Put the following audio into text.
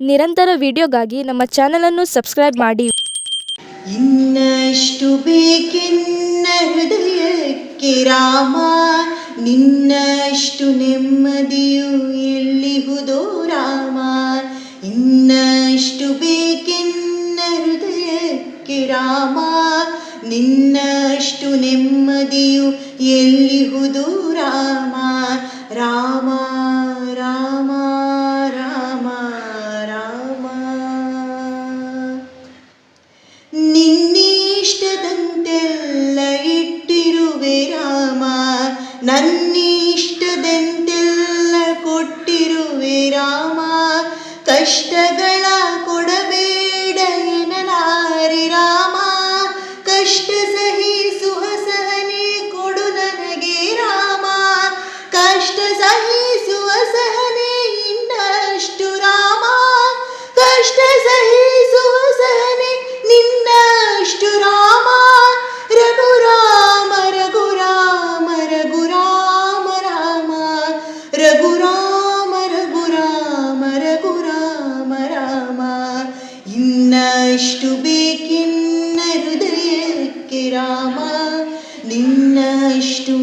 ನಿರಂತರ ವಿಡಿಯೋಗಾಗಿ ನಮ್ಮ ಚಾನಲನ್ನು ಸಬ್ಸ್ಕ್ರೈಬ್ ಮಾಡಿ. ಇನ್ನಷ್ಟು ಬೇಕೆನ್ನ ಹೃದಯಕ್ಕೆ ರಾಮ, ನಿನ್ನಷ್ಟು ನೆಮ್ಮದಿಯು ಎಲ್ಲಿಹುದೋ ರಾಮ. ಇನ್ನಷ್ಟು ಬೇಕೆನ್ನ ಹೃದಯಕ್ಕೆ ರಾಮ, ನಿನ್ನಷ್ಟು ನೆಮ್ಮದಿಯು ಎಲ್ಲಿಹುದು ರಾಮ. ರಾಮ ಇಟ್ಟಿರುವೆ ರಾಮ ನನ್ನಿಷ್ಟದಂತೆಲ್ಲ ಕೊಟ್ಟಿರುವೆ ರಾಮ ಕಷ್ಟಗಳ ಕೊಡಬೇಡ ಎನ್ನಲಾರೆ ರಾಮ ಕಷ್ಟ ಸಹಿಸುವ ರಘು ರಾಮ ರಘು ರಾಮ ರಘು ರಾಮ ರಾಮ ಇನ್ನಷ್ಟು ಬೇಕಿನ್ನ ಹೃದಯಕ್ಕೆ ರಾಮ ನಿನ್ನಷ್ಟು